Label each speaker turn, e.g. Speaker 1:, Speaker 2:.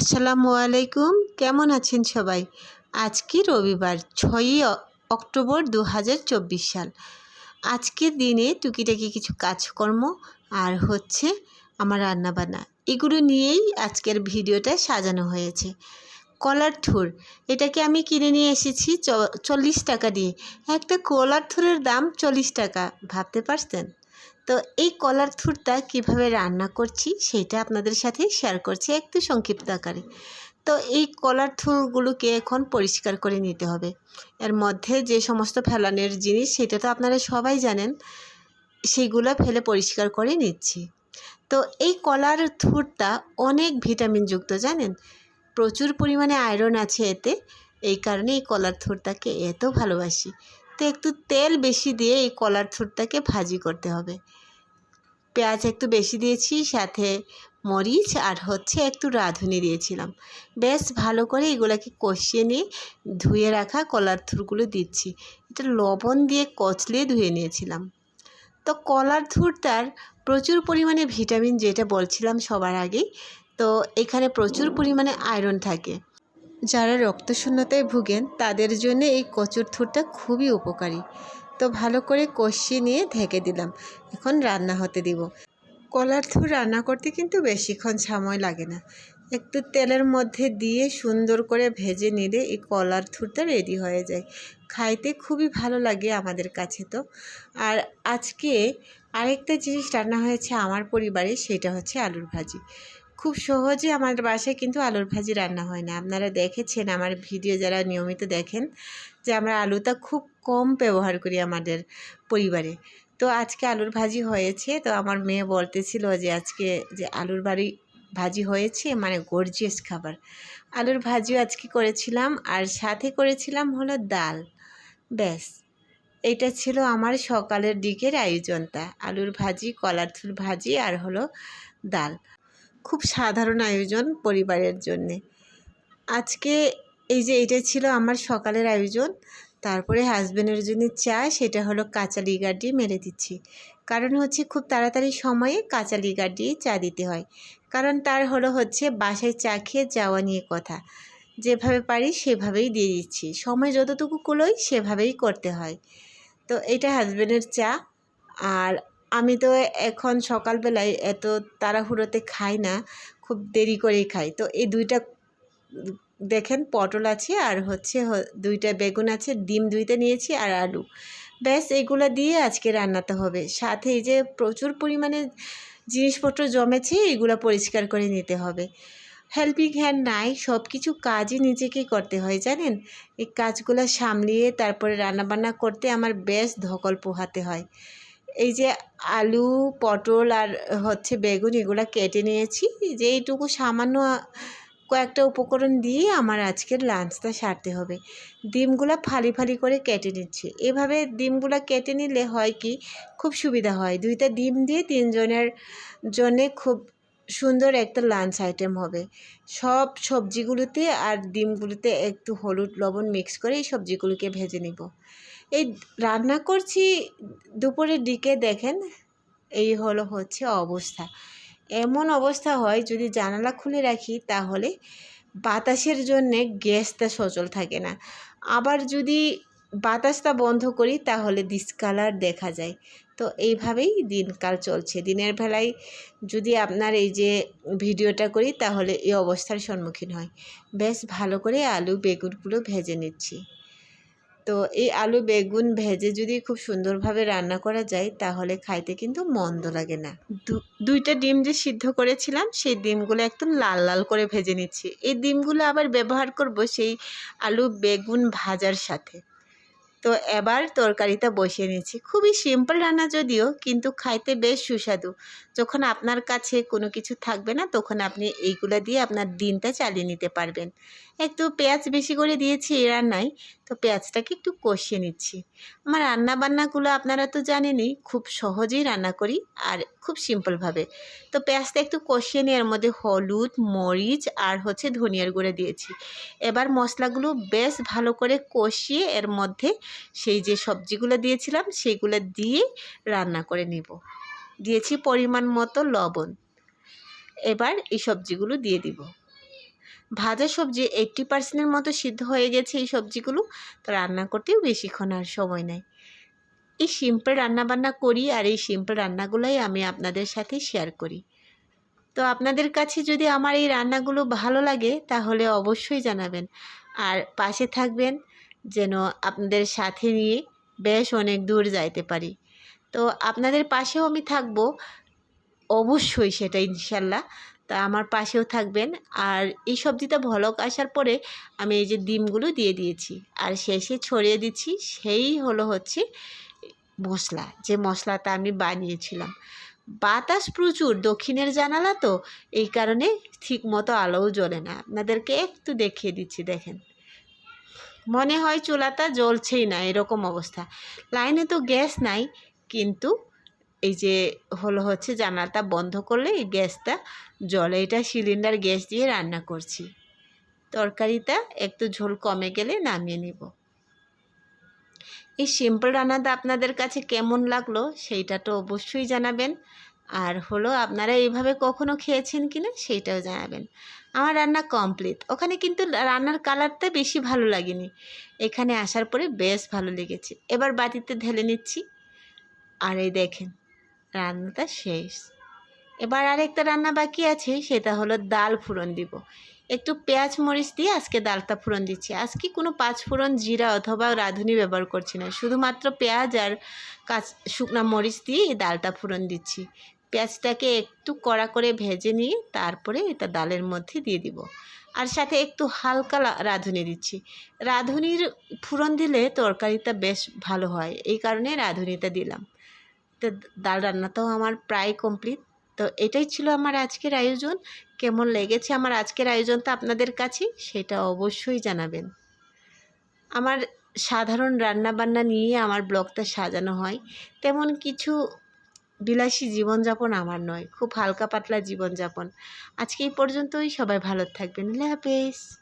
Speaker 1: আসসালামু আলাইকুম। কেমন আছেন সবাই? আজকে রবিবার, ছয়ই অক্টোবর দু হাজার চব্বিশ সাল। আজকের দিনে টুকিটাকি কিছু কাজকর্ম আর হচ্ছে আমার রান্নাবান্না। এগুলো নিয়েই আজকের ভিডিওটা সাজানো হয়েছে। কলার থুর, এটাকে আমি কিনে নিয়ে এসেছি চল্লিশ টাকা দিয়ে। একটা কলার থুরের দাম চল্লিশ টাকা। ভাবতে পারছেন? তো এই কলার থুরটা কীভাবে রান্না করছি সেটা আপনাদের সাথে শেয়ার করছি একটু সংক্ষিপ্ত আকারে। তো এই কলার থুরগুলোকে এখন পরিষ্কার করে নিতে হবে। এর মধ্যে যে সমস্ত ফেলানোর জিনিস সেটা তো আপনারা সবাই জানেন সেইগুলো ফেলে পরিষ্কার করে নিচ্ছি। তো এই কলার থুরটা অনেক ভিটামিনযুক্ত জানেন? প্রচুর পরিমাণে আয়রন আছে এতে, এই কারণে এই কলার থুরটাকে এত ভালোবাসি। তো একটু তেল বেশি দিয়ে এই কলার থুরটাকে ভাজি করতে হবে। পেঁয়াজ একটু বেশি দিয়েছি, সাথে মরিচ আর হচ্ছে একটু রাঁধুনি দিয়েছিলাম। বেশ ভালো করে এগুলোকে কষিয়ে নিয়ে ধুয়ে রাখা কলার থুরগুলো দিচ্ছি। এটা লবণ দিয়ে কচলিয়ে ধুয়ে নিয়েছিলাম। তো কলার থুরটার প্রচুর পরিমাণে ভিটামিন যেটা বলছিলাম সবার আগেই, তো এখানে প্রচুর পরিমাণে আয়রন থাকে। যারা রক্তশূন্যতায় ভুগেন, তাদের জন্য এই কচুর থুরটা খুবই উপকারী। তো ভালো করে কষিয়ে নিয়ে ঢেকে দিলাম। এখন রান্না হতে দিব। কলার থুর রান্না করতে কিন্তু বেশিক্ষণ সময় লাগে না। একটু তেলের মধ্যে দিয়ে সুন্দর করে ভেজে নিলে এই কলার থুরটা রেডি হয়ে যায়। খাইতে খুবই ভালো লাগে আমাদের কাছে তো। আর আজকে আরেকটা জিনিস রান্না হয়েছে আমার পরিবারে, সেটা হচ্ছে আলুর ভাজি। খুব সহজে আমার বাসায় কিন্তু আলুর ভাজি রান্না হয় না। আপনারা দেখেছেন আমার ভিডিও যারা নিয়মিত দেখেন যে আমরা আলুটা খুব কম ব্যবহার করি আমাদের পরিবারে। তো আজকে আলুর ভাজি হয়েছে, তো আমার মেয়ে বলতেছিল যে আজকে যে আলুর বাড়ি ভাজি হয়েছে মানে গর্জিয়াস খাবার। আলুর ভাজিও আজকে করেছিলাম আর সাথে করেছিলাম হলো ডাল। ব্যাস, এটা ছিল আমার সকালের দিকের আয়োজনটা। আলুর ভাজি, কলার ভাজি আর হলো ডাল। খুব সাধারণ আয়োজন পরিবারের জন্যে। আজকে এই যে এটা ছিল আমার সকালের আয়োজন, তারপরে হাজব্যান্ডের জন্য চা, সেটা হলো কাঁচা দিয়ে মেরে দিচ্ছি। কারণ হচ্ছে খুব তাড়াতাড়ি সময়ে কাঁচা দিয়ে চা দিতে হয়। কারণ তার হলো হচ্ছে বাসায় চা খেয়ে যাওয়া নিয়ে কথা। যেভাবে পারি সেভাবেই দিয়ে দিচ্ছি। সময় যতটুকু কুলোই সেভাবেই করতে হয়। তো এটা হাজব্যান্ডের চা। আর আমি তো এখন সকালবেলায় এত তাড়াহুড়োতে খাই না, খুব দেরি করেই খাই। তো এই দুইটা, দেখেন পটল আছে আর হচ্ছে দুইটা বেগুন আছে, ডিম দুইটা নিয়েছি আর আলু। ব্যাস এগুলো দিয়ে আজকে রান্নাতে হবে। সাথে এই যে প্রচুর পরিমাণে জিনিসপত্র জমেছে, এগুলো পরিষ্কার করে নিতে হবে। হেল্পিং হ্যান্ড নাই সব কিছু কাজই নিজেকেই করতে হয়, জানেন? এই কাজগুলো সামলিয়ে তারপরে রান্নাবান্না করতে আমার বেশ ধকল পোহাতে হয়। এই যে আলু, পটল আর হচ্ছে বেগুন এগুলো কেটে নিয়েছি। যে এইটুকু সামান্য কয়েকটা উপকরণ দিয়ে আমার আজকের লাঞ্চটা সারতে হবে। ডিমগুলো ফালি ফালি করে কেটে নিচ্ছি। এভাবে ডিমগুলো কেটে নিলে হয় কি, খুব সুবিধা হয়। দুইটা ডিম দিয়ে তিনজনের জন্যে খুব সুন্দর একটা লাঞ্চ আইটেম হবে। সব সবজিগুলোতে আর ডিমগুলোতে একটু হলুদ, লবণ মিক্স করে এই সবজিগুলোকে ভেজে নিব। এই রান্না করছি দুপুরের দিকে দেখেন, এই হলো হচ্ছে অবস্থা। এমন অবস্থা হয় যদি জানালা খুলে রাখি তাহলে বাতাসের জন্যে গ্যাসটা সচল থাকে না। আবার যদি বাতাসটা বন্ধ করি তাহলে ডিসকালার দেখা যায়। তো এইভাবেই দিনকাল চলছে। দিনের বেলায় যদি আপনার এই যে ভিডিওটা করি তাহলে এই অবস্থার সম্মুখীন হয়। বেশ ভালো করে আলু, বেগুনগুলো ভেজে নিচ্ছি। তো এই আলু বেগুন ভেজে যদি খুব সুন্দরভাবে রান্না করা যায়, তাহলে খাইতে কিন্তু মন্দ লাগে না। দুইটা ডিম যে সিদ্ধ করেছিলাম, সেই ডিমগুলো একদম লাল লাল করে ভেজে নিচ্ছি। এই ডিমগুলো আবার ব্যবহার করব সেই আলু বেগুন ভাজার সাথে। তো এবার তরকারিটা বসিয়ে নিচ্ছি। খুবই সিম্পল রান্না যদিও, কিন্তু খাইতে বেশ সুস্বাদু। যখন আপনার কাছে কোনো কিছু থাকবে না, তখন আপনি এইগুলো দিয়ে আপনার দিনটা চালিয়ে নিতে পারবেন। একটু পেঁয়াজ বেশি করে দিয়েছি এই রান্নায় তো পেঁয়াজটাকে একটু কষিয়ে নিচ্ছি। আমার রান্না বান্নাগুলো আপনারা তো জানেনই, খুব সহজেই রান্না করি আর খুব সিম্পলভাবে তো পেঁয়াজটা একটু কষিয়ে নিয়ে এর মধ্যে হলুদ, মরিচ আর হচ্ছে ধনিয়ার গুঁড়ো দিয়েছি। এবার মশলাগুলো বেশ ভালো করে কষিয়ে এর মধ্যে সেই যে সবজিগুলো দিয়েছিলাম সেইগুলো দিয়ে রান্না করে নিব। দিয়েছি পরিমাণ মতো লবণ। এবার এই সবজিগুলো দিয়ে দিব। ভাজা সবজি এইট্টি পার্সেন্টের মতো সিদ্ধ হয়ে গেছে এই সবজিগুলো। তো রান্না করতেও বেশিক্ষণ আর সময় নেয় এই সিম্পল রান্নাবান্না করি আর এই সিম্পল রান্নাগুলোই আমি আপনাদের সাথে শেয়ার করি। তো আপনাদের কাছে যদি আমার এই রান্নাগুলো ভালো লাগে, তাহলে অবশ্যই জানাবেন। আর পাশে থাকবেন যেন আপনাদের সাথে নিয়ে বেশ অনেক দূর যাইতে পারি। তো আপনাদের পাশেও আমি থাকব। অবশ্যই সেটা ইনশাল্লাহ। তা আমার পাশেও থাকবেন। আর এই সবজিটা ভলক আসার পরে আমি এই যে ডিমগুলো দিয়ে দিয়েছি। আর শেষে ছড়িয়ে দিচ্ছি, সেই হলো হচ্ছে মশলা। যে মশলাটা আমি বানিয়েছিলাম। বাতাস প্রচুর, দক্ষিণের জানালা তো, এই কারণে ঠিক মতো আলোও জ্বলে না। আপনাদেরকে একটু দেখিয়ে দিচ্ছি, দেখেন। মনে হয় চুলাটা জ্বলছেই না, এরকম অবস্থা। লাইনে তো গ্যাস নাই, কিন্তু এই যে হলো হচ্ছে জানালাটা বন্ধ করলে এই গ্যাসটা জলে, এটা সিলিন্ডার গ্যাস দিয়ে রান্না করছি। তরকারিটা একটু ঝোল কমে গেলে নামিয়ে নিব। এই সিম্পল রান্নাটা আপনাদের কাছে কেমন লাগল সেইটা তো অবশ্যই জানাবেন। আর হলো আপনারা এইভাবে কখনো খেয়েছেন কি না সেইটাও জানাবেন। আমার রান্না কমপ্লিট ওখানে কিন্তু রান্নার কালারটা বেশি ভালো লাগেনি। এখানে আসার পরে বেশ ভালো লেগেছে। এবার বাটিতে ঢেলে নিচ্ছি। আর এই দেখেন রান্নাটা শেষ। এবার আরেকটা রান্না বাকি আছে, সেটা হলো ডাল ফুরন দিব। একটু পেঁয়াজ মরিচ দিয়ে আজকে ডালটা ফুরন দিচ্ছি। আজকে কোনো পাঁচ ফোড়ন জিরা অথবা রাঁধুনি ব্যবহার করছি না। শুধুমাত্র পেঁয়াজ আর কাঁচ, শুকনা মরিচ দিয়ে এই ডালটা ফুরন দিচ্ছি। পেঁয়াজটাকে একটু কড়া করে ভেজে নিয়ে তারপরে এটা ডালের মধ্যে দিয়ে দিব। আর সাথে একটু হালকা রাঁধুনি দিচ্ছি। রাঁধুনির ফুরন দিলে তরকারিটা বেশ ভালো হয়। এই কারণে রাঁধুনিটা দিলাম। তো ডাল রান্নাটাও আমার প্রায় কমপ্লিট তো এটাই ছিল আমার আজকের আয়োজন। কেমন লেগেছে আমার আজকের আয়োজনটা আপনাদের কাছে সেটা অবশ্যই জানাবেন। আমার সাধারণ রান্নাবান্না নিয়ে আমার ব্লগটা সাজানো হয়। তেমন কিছু বিলাসী জীবনযাপন আমার নয়, খুব হালকা পাতলা জীবনযাপন। আজকে এই পর্যন্তই, সবাই ভালো থাকবেন। আল্লাহ হাফেজ।